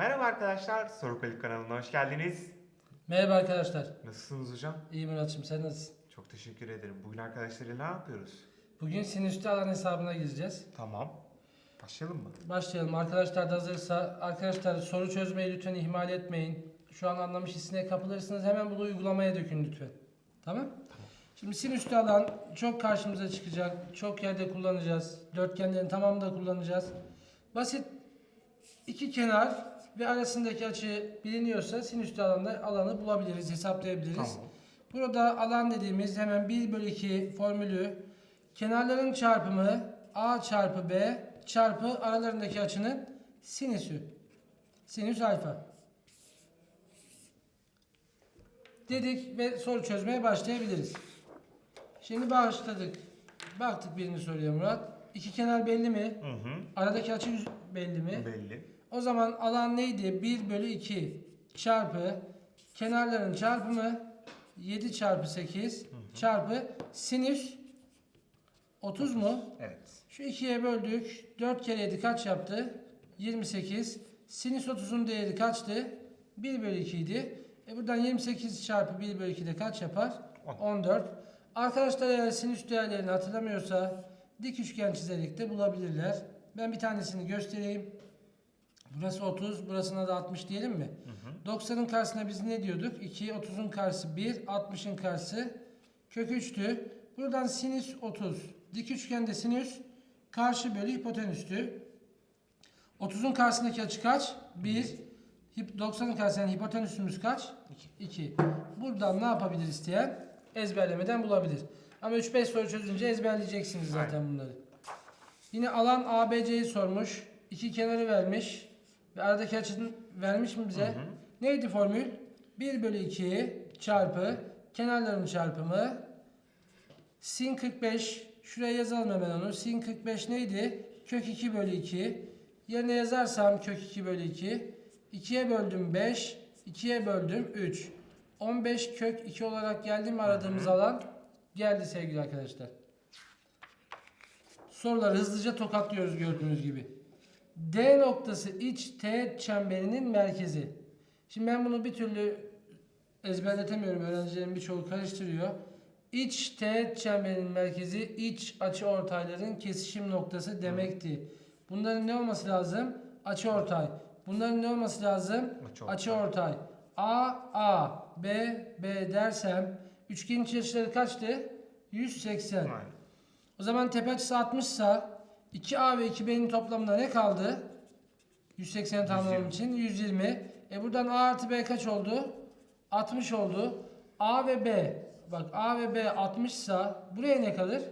Merhaba arkadaşlar, Soru Kalik kanalına hoş geldiniz. Merhaba arkadaşlar. Nasılsınız hocam? İyi Muratçım sen nasılsın? Çok teşekkür ederim. Bugün arkadaşlarıyla ne yapıyoruz? Bugün sinüsü alan hesabına gireceğiz. Tamam. Başlayalım mı? Başlayalım. Arkadaşlar da hazırsa arkadaşlar soru çözmeyi lütfen ihmal etmeyin. Şu an anlamış hissine kapılırsınız. Hemen bunu uygulamaya dökün lütfen. Tamam? Şimdi sinüslü alan çok karşımıza çıkacak. Çok yerde kullanacağız. Dörtgenlerin tamamında kullanacağız. Basit iki kenar ve arasındaki açı biliniyorsa sinüslü alanda alanı bulabiliriz, hesaplayabiliriz. Tamam. Burada alan dediğimiz hemen 1 bölü 2 formülü kenarların çarpımı a çarpı b çarpı aralarındaki açının sinüsü. Sinüs alfa. Dedik ve soru çözmeye başlayabiliriz. Şimdi başladık. Baktık birinci soruya Murat. İki kenar belli mi? Hı hı. Aradaki açı belli mi? Belli. O zaman alan neydi? 1 bölü 2 çarpı kenarların çarpımı 7 çarpı 8 çarpı sinüs 30 mu? Evet. Şu ikiye böldük. 4 kere 7 kaç yaptı? 28. Sinüs 30'un değeri kaçtı? 1 bölü 2 idi. E buradan 28 çarpı 1 bölü 2 de kaç yapar? On. 14. Arkadaşlar eğer sinüs değerlerini hatırlamıyorsa dik üçgen çizerek de bulabilirler. Ben bir tanesini göstereyim. Burası 30, burasına da 60 diyelim mi? 90'ın karşısına biz ne diyorduk? 2, 30'un karşısı 1, 60'ın karşısı kök 3'tü. Buradan sinüs 30. Dik üçgende sinüs karşı bölü hipotenüstü. 30'un karşısındaki açı kaç? 1. Hip- 90'ın karşısında hipotenüsümüz kaç? 2. Buradan ne yapabilir isteyen? Ezberlemeden bulabilir. Ama 3-5 soru çözünce ezberleyeceksiniz zaten bunları. Yine alan ABC'yi sormuş. İki kenarı vermiş. Ve aradaki açının vermiş mi bize? Neydi formül? 1 bölü 2 çarpı kenarların çarpımı sin 45 şuraya yazalım hemen onu. Sin 45 neydi? Kök 2 bölü 2. Yerine yazarsam kök 2 bölü 2. 2'ye böldüm 5. 2'ye böldüm 3. 15 kök 2 olarak geldi mi aradığımız alan? Geldi sevgili arkadaşlar. Soruları hızlıca tokatlıyoruz gördüğünüz gibi. D noktası iç teğet çemberinin merkezi. Şimdi ben bunu bir türlü ezberletemiyorum. Öğrencilerin birçoğu karıştırıyor. İç teğet çemberinin merkezi iç açı ortayların kesişim noktası demekti. Bunların ne olması lazım? Açı ortay. Bunların ne olması lazım? Açı ortay. Açı ortay. A A B B dersem üçgenin iç açıları kaçtı? 180. Aynen. O zaman tepe açısı 60 ise 2A ve 2B'nin toplamında ne kaldı? 180 tamamlamam 120. için 120. E buradan A artı B kaç oldu? 60 oldu. A ve B bak A ve B 60 ise buraya ne kalır?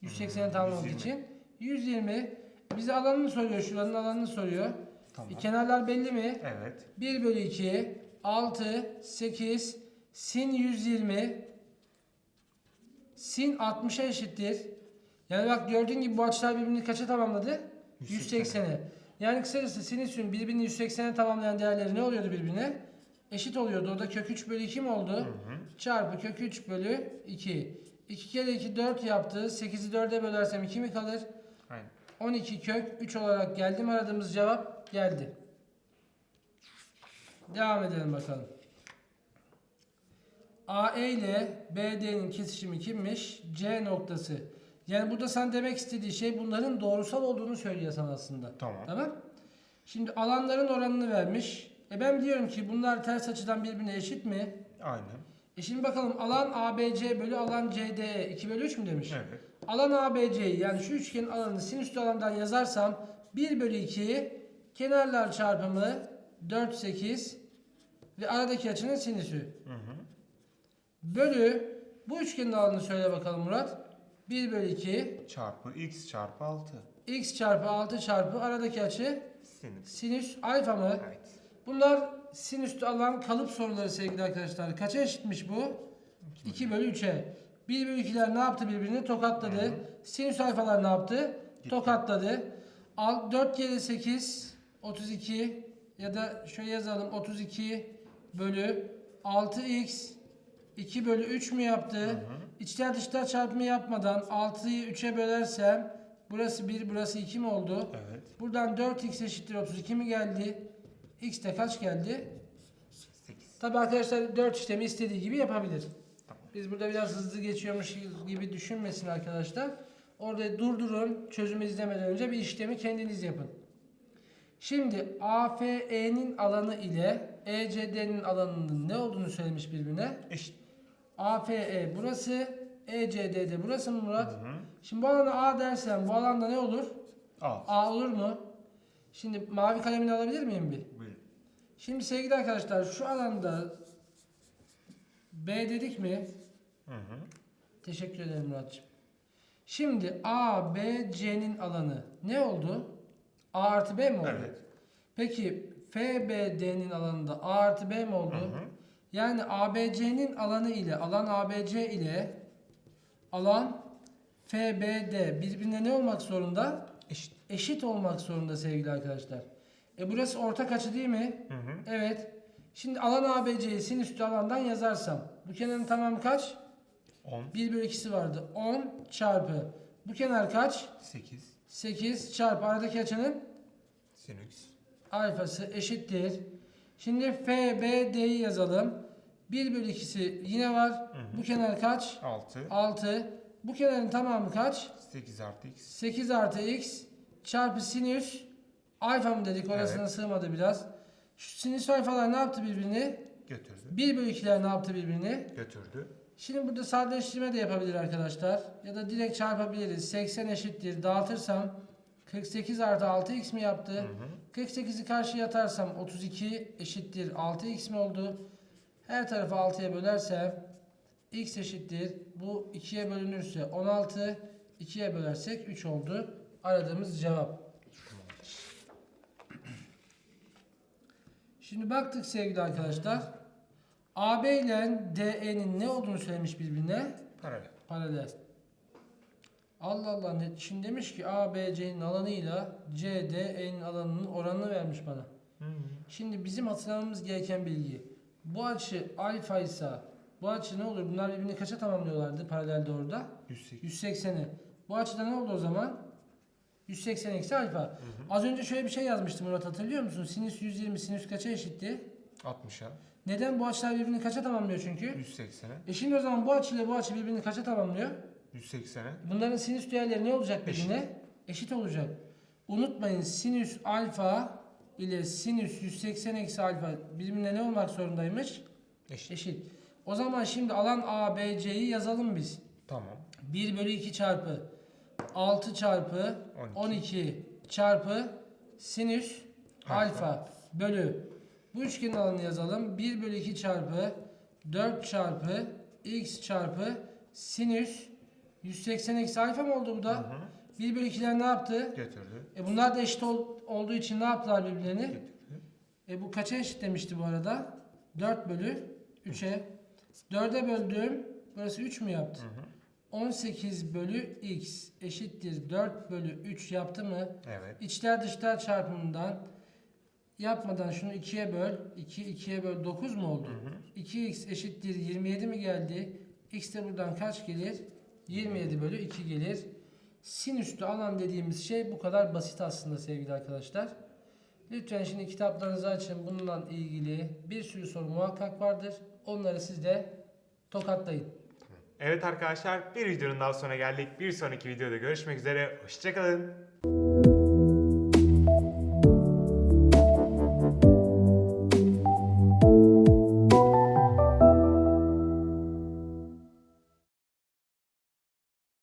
180 Hmm, tamamlamak 120. için 120. Bize alanını soruyor. Şuranın alanını soruyor. Tamam. E, kenarlar belli mi? Evet. 1 bölü 2 6 8 sin 120 sin 60'a eşittir. Yani bak gördüğün gibi bu açılar birbirini kaça tamamladı? 180'e. 180'e. Yani kısacası sinüsün birbirini 180'e tamamlayan değerleri ne oluyordu birbirine? Eşit oluyordu. Orada kök 3 bölü 2 mi oldu? Hı hı. Çarpı kök 3 bölü 2. 2 kere 2 4 yaptı. 8'i 4'e bölersem 2 mi kalır? Aynen. 12 kök 3 olarak geldi mi aradığımız cevap? Geldi. Devam edelim bakalım. AE ile BD'nin kesişimi kimmiş? C noktası. Yani burada sen demek istediği şey bunların doğrusal olduğunu söylüyor sana aslında. Tamam. Tamam. Şimdi alanların oranını vermiş. E ben diyorum ki bunlar ters açıdan birbirine eşit mi? Aynen. E şimdi bakalım alan ABC bölü alan CDE 2 bölü 3 mü demiş? Evet. Alan ABC'yi yani şu üçgenin alanını sinüslü alandan yazarsam 1 bölü 2 kenarlar çarpımı 4 8 ve aradaki açının sinüsü. Hı hı. Bölü bu üçgenin alanını söyle bakalım Murat. 1 bölü 2 Çarpı x çarpı 6. x çarpı 6 çarpı aradaki açı Sinüs. sinüs alfa mı? Evet. Bunlar sinüslü alan kalıp soruları sevgili arkadaşlar. Kaça eşitmiş bu? 2 bölü 3'e. 1 bölü 2'ler ne yaptı birbirini? Tokatladı. Hı hı. Sinüs alfalar ne yaptı? Tokatladı. Al, 4 kere 8 32 ya da şöyle yazalım 32 bölü 6x 2 bölü 3 mü yaptı? İçler dışlar çarpımı yapmadan 6'yı 3'e bölersem burası 1 burası 2 mi oldu? Evet. Buradan 4x eşittir 32 mi geldi? X de kaç geldi? 8. Tabi arkadaşlar 4 işlemi istediği gibi yapabilir. Tamam. Biz burada biraz hızlı geçiyormuş gibi düşünmesin arkadaşlar. Orada durdurun. Çözümü izlemeden önce bir işlemi kendiniz yapın. Şimdi AFE'nin alanı ile ECD'nin alanının ne olduğunu söylemiş birbirine. Eşit. AFE burası, ECD'de burası mı Murat? Hı hı. Şimdi bu alana A dersen bu alanda ne olur? Al. A olur mu? Şimdi mavi kalemini alabilir miyim bir? Buyurun. Şimdi sevgili arkadaşlar şu alanda B dedik mi? Hı hı. Teşekkür ederim Muratcığım. Şimdi A, B, C'nin alanı ne oldu? A artı B mi oldu? Evet. Peki F, B, D'nin alanında A artı B mi oldu? Hı hı. Yani ABC'nin alanı ile alan ABC ile alan FBD birbirine ne olmak zorunda? Eşit. Eşit olmak zorunda sevgili arkadaşlar. E burası ortak açı değil mi? Hı hı. Evet. Şimdi alan ABC'yi sinüslü alandan yazarsam bu kenarın tamamı kaç? 10. 1 bölü 2'si vardı. 10 çarpı. Bu kenar kaç? 8. 8 çarpı aradaki açının Sinüs. alfası eşittir. Şimdi FBD'yi yazalım. 1 bölü 2'si yine var. hı. Bu kenar kaç? 6. 6. Bu kenarın tamamı kaç? 8 artı x. 8 artı x çarpı sinüs alfa mı dedik orasına Evet. sığmadı biraz. Şu sinüs alfalar ne yaptı birbirini? Götürdü. 1 bölü 2'ler ne yaptı birbirini? Götürdü. Şimdi burada sadeleştirme de yapabilir arkadaşlar. Ya da direkt çarpabiliriz. 80 eşittir. Dağıtırsam 48 artı 6x mi yaptı? Hı hı. 48'i karşıya atarsam 32 eşittir 6x mi oldu? Her tarafı 6'ya bölersem x eşittir. Bu 2'ye bölünürse 16. 2'ye bölersek 3 oldu. Aradığımız cevap. Şimdi baktık sevgili arkadaşlar. AB ile DE'nin ne olduğunu söylemiş birbirine. Paralel. Paralel. Allah Allah ne? Şimdi demiş ki ABC'nin alanıyla CDE'nin alanının oranını vermiş bana. Hı hı. Şimdi bizim hatırlamamız gereken bilgi. Bu açı alfa ise bu açı ne olur? Bunlar birbirini kaça tamamlıyorlardı paralelde orada? 108. 180'i. Bu açıda ne oldu o zaman? 180 eksi alfa. Az önce şöyle bir şey yazmıştım Murat hatırlıyor musun? Sinüs 120 sinüs kaça eşitti? 60'a. Neden bu açılar birbirini kaça tamamlıyor çünkü? 180'e. E şimdi o zaman bu açı ile bu açı birbirini kaça tamamlıyor? 180'e. Bunların sinüs değerleri ne olacak birbirine? Eşit olacak. Unutmayın sinüs alfa ile sinüs 180 eksi alfa birbirine ne olmak zorundaymış? Eşit. Eşit. O zaman şimdi alan ABC'yi yazalım biz. Tamam. 1 bölü 2 çarpı 6 çarpı 12. 12 çarpı sinüs Alfa. alfa bölü bu üçgenin alanını yazalım. 1 bölü 2 çarpı 4 çarpı x çarpı sinüs 180 eksi alfa mı oldu bu Hı da? hı. 1 bölü 2'ler ne yaptı? Götürdü. E bunlar da eşit ol- olduğu için ne yaptılar birbirlerini? Götürdü. E bu kaça eşit demişti bu arada? 4 bölü 3'e. 4'e böldüm. Burası 3 mü yaptı? Hı hı. 18 bölü x eşittir 4 bölü 3 yaptı mı? Evet. İçler dışlar çarpımından yapmadan şunu 2'ye böl. 2 2'ye böl 9 mu oldu? Hı hı. 2x eşittir 27 mi geldi? X de buradan kaç gelir? 27 bölü 2 gelir. Sinüslü alan dediğimiz şey bu kadar basit aslında sevgili arkadaşlar. Lütfen şimdi kitaplarınızı açın. Bununla ilgili bir sürü soru muhakkak vardır. Onları siz de tokatlayın. Evet arkadaşlar bir videonun daha sonuna geldik. Bir sonraki videoda görüşmek üzere. Hoşçakalın.